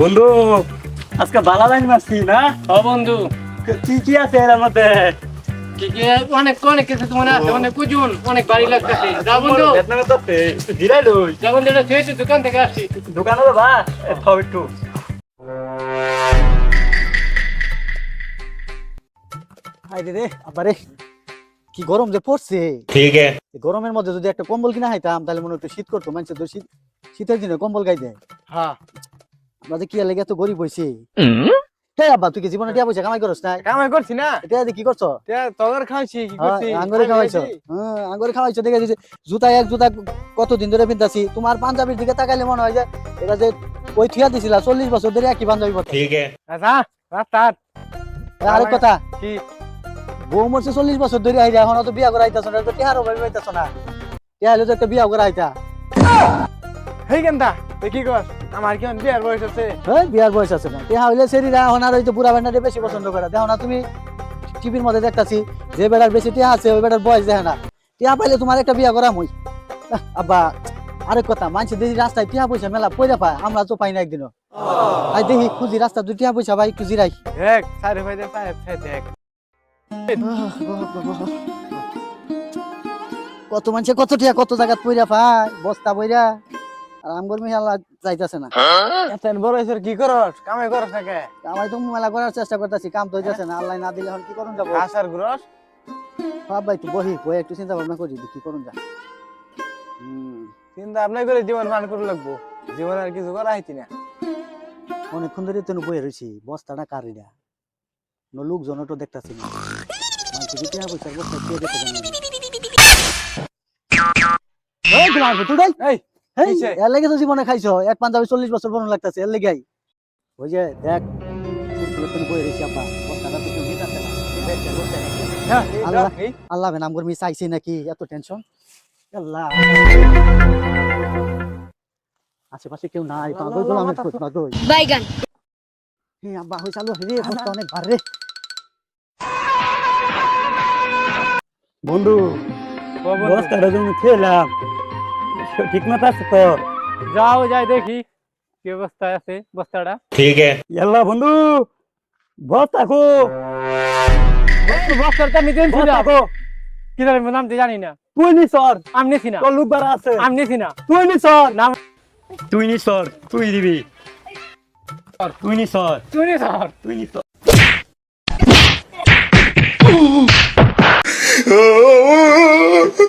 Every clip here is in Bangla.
বন্ধু আজকে বালা লাইন মারছি না? ও বন্ধু। কি কি আছে এর মধ্যে? কি কি অনেক কিছু তোমার আছে অনেক কুজুন অনেক বাড়ি লাগতেছে। বন্ধু। তো জিরাই লই। বন্ধু এটা দোকান থেকে আসছি। তো বা একটু। রে আবারে কি গরম যে পড়ছে। ঠিক আছে। গরমের মধ্যে যদি একটা কম্বল কিনা হাইতাম তাহলে মনে একটু শীত করতো মানুষের শীতের দিনে কম্বল গাই দেয়। হ্যাঁ। আমরা কি লাগে এত গরিব হইছি? হ্যাঁ আব্বা তুই কি জীবনে টিয়া পয়সা কামাই করছ না কামাই করছি না। এটা কি করছ? তগর খাওয়াইছি কি হ্যাঁ, করছি? আঙ্গরে খাওয়াইছো। হ্যাঁ আঙ্গরে খাওয়াইছো দেখে জুতা এক জুতা কত দিন ধরে পিনতাছি? তোমার পাঞ্জাবির দিকে তাকাইলে মনে হয় যে এটা যে ওই থিয়া দিছিলা 40 বছর ধরে একই পাঞ্জাবি পরতে ঠিক আছে। আচ্ছা আরে কথা। কি? বউ মরছে 40 বছর ধরে আইরা এখন তো বিয়া করে আইতাছ না তো টিহারও ভাবে আইতাছ না। টিহালে তো বিয়া করে আইতা হেই গেন্দা তুই কি কর আমার কি বিয়ার বয়স আছে? হ্যাঁ বিয়ার বয়স আছে না। টিহা হইলে সেরিরা এখন আর ওই তো বুড়া বেড়ারে বেশি পছন্দ করে। দেখো না তুমি টিভির মধ্যে দেখতাছি যে বেড়ার বেশি টিহা আছে ওই বেড়ার বয়স দেখে না। টিহা পাইলে তোমার একটা বিয়া করা মই আব্বা আরেক কথা মানুষ দেখি রাস্তায় টিহা পয়সা মেলা পয়সা পায় আমরা তো পাই না একদিনও। আই দেখি খুঁজি রাস্তা দুই টিহা পয়সা ভাই একটু জিরাই। দেখ সাইড ভাই দেখ দেখ। কত মানুষে কত টিহা কত জায়গাত পয়রা পায় বস্তা বইরা আর আমগর মেয়ে যাইতাছে না। এতন বড় কি করস? কামাই করস না কে তো মেলা করার চেষ্টা করতেছি কাম তো হইতাছে না আল্লাহ না দিলে এখন কি করুন যাব? আসার গ্রস বাপ ভাই তুই বহি বই একটু চিন্তা ভাবনা করি কি করুন যা। হুম, চিন্তা আপনার করে জীবন মান করে লাগবো। জীবন আর কিছু করা হইতি না। অনেকক্ষণ ধরে তেন বয়ে রয়েছি বস্তাটা কারি না। ন লোকজন তো দেখতাছি না। মানুষ কি টিয়া পয়সার বস্তা কে দেখতে জানি এই তোমার ভুতুর এই! এর লেগে তো জীবনে খাইছো। এক পাঞ্জাবি চল্লিশ বছর বড় লাগতাছে এর লেগে ওই যে দেখ বস্তাটা তো কেউ না? হ্যাঁ আল্লাহ। দেখ, এই আল্লাহ বেন আমগর মি নাকি? এত টেনশন আল্লাহ। আশেপাশে কেউ নাই পাগল মাথা খোঁজ না গই বাইগান। হে আব্বা হই চালু বস্তা অনেক ভার রে। বন্ধু বস্তাটা তুমি খেলাম। ठीक में था तो जाओ जाए देखी व्यवस्था से बस्ताड़ा ठीक है यल्ला बंधु बहुत आखो बहुत करता निजन से जाओ किधर मैं नाम दे जानी ना तू ही नहीं सर हम नहीं सीना तो लुक बरा से हम नहीं सीना तू ही नहीं सर नाम तू ही नहीं सर तू ही दीवी सर तू ही नहीं सर तू ही नहीं सर तू ही नहीं Oh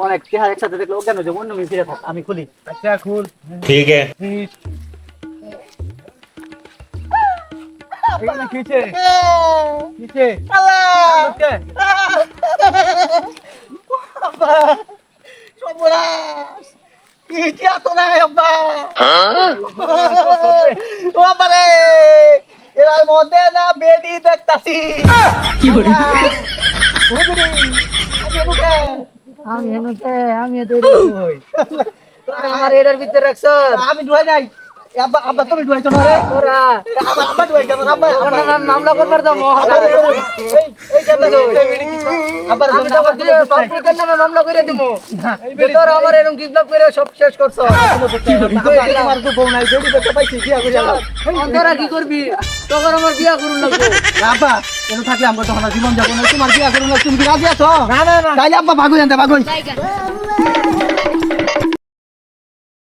অনেক চেহারা একসাথে দেখলে অজ্ঞান হয়ে যাব অন্য মেয়ে ফিরে থাক আমি খুলি। আচ্ছা খুল। ঠিক এর মধ্যে না বেডি দেখতাছি। কি আচ্ছা, করে আমি এনুতে আমি এদের আমার এটার ভিতরে রাখছ? আমি ডুয়াই নাই আব্বা আব্বা তুমি ডুয়াইছো না রে? ওরা। আব্বা আব্বা ডুয়াইছো আব্বা আব্বা। করবার দাও এই এই কেন আব্বা আমি তো আমার দিয়ে কম্পিউটার নামে মামলা করে দিব? তোর আমার এরকম কিডন্যাপ করে সব শেষ করছ। আমার তো বউ নাই বেডি দেখতে পাইছি কি করবি? তখন আমার বিয়া করুন লাগবে। আব্বা থাকলে আমরা তখন জীবন যাব না তোমার বিয়া করুন না তুমি রাজি আছো? না না না। তাইলে আব্বা ভাগুই আনতে ভাগুই বাইগান